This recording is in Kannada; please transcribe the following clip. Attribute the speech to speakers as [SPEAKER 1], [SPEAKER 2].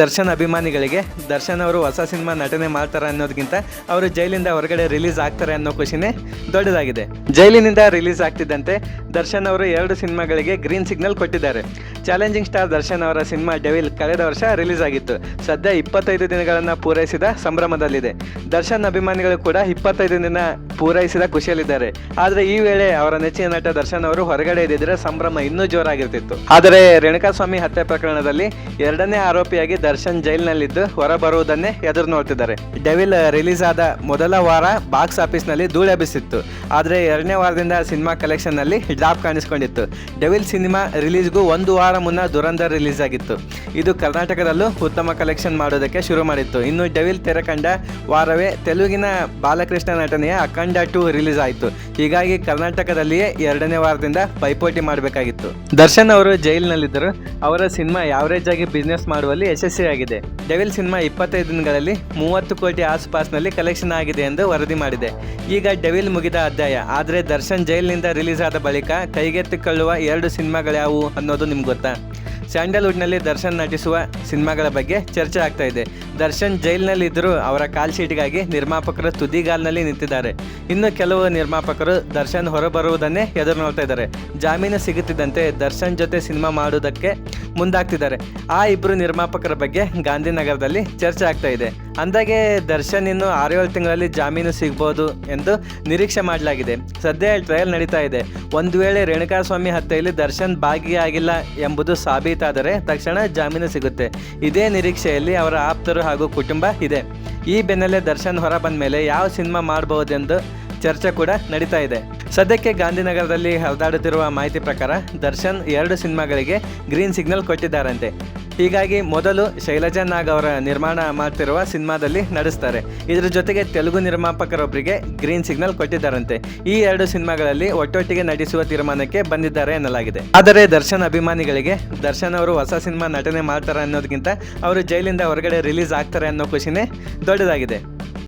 [SPEAKER 1] ದರ್ಶನ್ ಅಭಿಮಾನಿಗಳಿಗೆ, ದರ್ಶನ್ ಅವರು ಹೊಸ ಸಿನಿಮಾ ನಟನೆ ಮಾಡ್ತಾರೆ ಅನ್ನೋದಕ್ಕಿಂತ ಅವರು ಜೈಲಿಂದ ಹೊರಗಡೆ ರಿಲೀಸ್ ಆಗ್ತಾರೆ ಅನ್ನೋ ಖುಷಿನೇ ದೊಡ್ಡದಾಗಿದೆ. ಜೈಲಿನಿಂದ ರಿಲೀಸ್ ಆಗ್ತಿದ್ದಂತೆ ದರ್ಶನ್ ಅವರು ಎರಡು ಸಿನಿಮಾಗಳಿಗೆ ಗ್ರೀನ್ ಸಿಗ್ನಲ್ ಕೊಟ್ಟಿದ್ದಾರೆ. ಚಾಲೆಂಜಿಂಗ್ ಸ್ಟಾರ್ ದರ್ಶನ್ ಅವರ ಸಿನಿಮಾ ಡೆವಿಲ್ ಕಳೆದ ವರ್ಷ ರಿಲೀಸ್ ಆಗಿತ್ತು. ಸದ್ಯ ಇಪ್ಪತ್ತೈದು ದಿನಗಳನ್ನು ಪೂರೈಸಿದ ಸಂಭ್ರಮದಲ್ಲಿದೆ. ದರ್ಶನ್ ಅಭಿಮಾನಿಗಳು ಕೂಡ ಇಪ್ಪತ್ತೈದು ದಿನ ಪೂರೈಸಿದ ಖುಷಿಯಲ್ಲಿದ್ದಾರೆ. ಆದರೆ ಈ ವೇಳೆ ಅವರ ನೆಚ್ಚಿನ ನಟ ದರ್ಶನ್ ಅವರು ಹೊರಗಡೆ ಇದ್ದಿದ್ರೆ ಸಂಭ್ರಮ ಇನ್ನೂ ಜೋರಾಗಿರ್ತಿತ್ತು. ಆದರೆ ರೇಣುಕಾಸ್ವಾಮಿ ಹತ್ಯೆ ಪ್ರಕರಣದಲ್ಲಿ ಎರಡನೇ ಆರೋಪಿಯಾಗಿ ದರ್ಶನ್ ಜೈಲಿನಲ್ಲಿದ್ದು ಹೊರಬರುವುದನ್ನೇ ಎದುರು ನೋಡ್ತಿದ್ದಾರೆ. ಡೆವಿಲ್ ರಿಲೀಸ್ ಆದ ಮೊದಲ ವಾರ ಬಾಕ್ಸ್ ಆಫೀಸ್ನಲ್ಲಿ ಧೂಳೆಬ್ಬಿಸಿತ್ತು ಆದರೆ ಎರಡನೇ ವಾರದಿಂದ ಸಿನಿಮಾ ಕಲೆಕ್ಷನ್ನಲ್ಲಿ ಡ್ರಾಪ್ ಕಾಣಿಸಿಕೊಂಡಿತ್ತು. ಡೆವಿಲ್ ಸಿನಿಮಾ ರಿಲೀಸ್ಗೂ ಒಂದು ವಾರ ಮುನ್ನ ದುರಂಧರ್ ರಿಲೀಸ್ ಆಗಿತ್ತು ಇದು ಕರ್ನಾಟಕದಲ್ಲೂ ಉತ್ತಮ ಕಲೆಕ್ಷನ್ ಮಾಡೋದಕ್ಕೆ ಶುರು ಮಾಡಿತ್ತು. ಇನ್ನು ಡೆವಿಲ್ ತೆರೆ ಕಂಡ ವಾರವೇ ತೆಲುಗಿನ ಬಾಲಕೃಷ್ಣ ನಟನೆಯ ಅಖಂಡ ಟು ರಿಲೀಸ್ ಆಯಿತು. ಹೀಗಾಗಿ ಕರ್ನಾಟಕದಲ್ಲಿಯೇ ಎರಡನೇ ವಾರದಿಂದ ಪೈಪೋಟಿ ಮಾಡಬೇಕಾಗಿತ್ತು. ದರ್ಶನ್ ಅವರು ಜೈಲಿನಲ್ಲಿದ್ದರು. ಅವರ ಸಿನಿಮಾ ಯಾವರೇಜ್ ಆಗಿ ಬಿಸ್ನೆಸ್ ಮಾಡುವಲ್ಲಿ ಯಶಸ್ವಿಯಾಗಿದೆ. ಡೆವಿಲ್ ಸಿನಿಮಾ ಇಪ್ಪತ್ತೈದು ದಿನಗಳಲ್ಲಿ ಮೂವತ್ತು ಕೋಟಿ ಆಸುಪಾಸಿನಲ್ಲಿ ಕಲೆಕ್ಷನ್ ಆಗಿದೆ ಎಂದು ವರದಿ ಮಾಡಿದೆ. ಈಗ ಡೆವಿಲ್ ಮುಗಿದ ಅಧ್ಯಾಯ. ಆದರೆ ದರ್ಶನ್ ಜೈಲಿನಿಂದ ರಿಲೀಸ್ ಆದ ಬಳಿಕ ಕೈಗೆತ್ತಿಕೊಳ್ಳುವ ಎರಡು ಸಿನಿಮಾಗಳ್ಯಾವು ಅನ್ನೋದು ನಿಮ್ಗೆ ಗೊತ್ತಾ? ಸ್ಯಾಂಡಲ್ವುಡ್ನಲ್ಲಿ ದರ್ಶನ್ ನಟಿಸುವ ಸಿನಿಮಾಗಳ ಬಗ್ಗೆ ಚರ್ಚೆ ಆಗ್ತಾ ಇದೆ. ದರ್ಶನ್ ಜೈಲಿನಲ್ಲಿ ಇದ್ದರೂ ಅವರ ಕಾಲ್ ಶೀಟ್ಗಾಗಿ ನಿರ್ಮಾಪಕರು ತುದಿಗಾಲ್ನಲ್ಲಿ ನಿಂತಿದ್ದಾರೆ. ಇನ್ನು ಕೆಲವು ನಿರ್ಮಾಪಕರು ದರ್ಶನ್ ಹೊರಬರುವುದನ್ನೇ ಎದುರು ನೋಡ್ತಾ ಇದ್ದಾರೆ. ಜಾಮೀನು ಸಿಗುತ್ತಿದ್ದಂತೆ ದರ್ಶನ್ ಜೊತೆ ಸಿನಿಮಾ ಮಾಡುವುದಕ್ಕೆ ಮುಂದಾಗ್ತಿದ್ದಾರೆ. ಆ ಇಬ್ಬರು ನಿರ್ಮಾಪಕರ ಬಗ್ಗೆ ಗಾಂಧಿನಗರದಲ್ಲಿ ಚರ್ಚೆ ಆಗ್ತಾ ಇದೆ. ಅಂದಾಗೆ ದರ್ಶನ್ ಇನ್ನು ಆರೇಳು ತಿಂಗಳಲ್ಲಿ ಜಾಮೀನು ಸಿಗ್ಬೋದು ಎಂದು ನಿರೀಕ್ಷೆ ಮಾಡಲಾಗಿದೆ. ಸದ್ಯ ಟ್ರಯಲ್ ನಡೀತಾ ಇದೆ. ಒಂದು ವೇಳೆ ರೇಣುಕಾಸ್ವಾಮಿ ಹತ್ಯೆಯಲ್ಲಿ ದರ್ಶನ್ ಭಾಗಿಯಾಗಿಲ್ಲ ಎಂಬುದು ಸಾಬೀತಾದರೆ ತಕ್ಷಣ ಜಾಮೀನು ಸಿಗುತ್ತೆ. ಇದೇ ನಿರೀಕ್ಷೆಯಲ್ಲಿ ಅವರ ಆಪ್ತರು ಹಾಗೂ ಕುಟುಂಬ ಇದೆ. ಈ ಬೆನ್ನಲ್ಲೇ ದರ್ಶನ್ ಹೊರ ಬಂದ ಮೇಲೆ ಯಾವ ಸಿನಿಮಾ ಮಾಡಬಹುದೆಂದು ಚರ್ಚೆ ಕೂಡ ನಡೀತಾ ಇದೆ. ಸದ್ಯಕ್ಕೆ ಗಾಂಧಿನಗರದಲ್ಲಿ ಹರಿದಾಡುತ್ತಿರುವ ಮಾಹಿತಿ ಪ್ರಕಾರ ದರ್ಶನ್ ಎರಡು ಸಿನಿಮಾಗಳಿಗೆ ಗ್ರೀನ್ ಸಿಗ್ನಲ್ ಕೊಟ್ಟಿದ್ದಾರಂತೆ. ಹೀಗಾಗಿ ಮೊದಲು ಶೈಲಜಾ ನಾಗ್ ಅವರ ನಿರ್ಮಾಣ ಮಾಡ್ತಿರುವ ಸಿನಿಮಾದಲ್ಲಿ ನಡೆಸ್ತಾರೆ ಇದರ ಜೊತೆಗೆ ತೆಲುಗು ನಿರ್ಮಾಪಕರೊಬ್ಬರಿಗೆ ಗ್ರೀನ್ ಸಿಗ್ನಲ್ ಕೊಟ್ಟಿದ್ದಾರಂತೆ. ಈ ಎರಡು ಸಿನಿಮಾಗಳಲ್ಲಿ ಒಟ್ಟೊಟ್ಟಿಗೆ ನಟಿಸುವ ತೀರ್ಮಾನಕ್ಕೆ ಬಂದಿದ್ದಾರೆ ಎನ್ನಲಾಗಿದೆ. ಆದರೆ ದರ್ಶನ್ ಅಭಿಮಾನಿಗಳಿಗೆ ದರ್ಶನ್ ಅವರು ಹೊಸ ಸಿನಿಮಾ ನಟನೆ ಮಾಡ್ತಾರೆ ಅನ್ನೋದಕ್ಕಿಂತ ಅವರು ಜೈಲಿಂದ ಹೊರಗಡೆ ರಿಲೀಸ್ ಆಗ್ತಾರೆ ಅನ್ನೋ ಖುಷಿನೇ ದೊಡ್ಡದಾಗಿದೆ.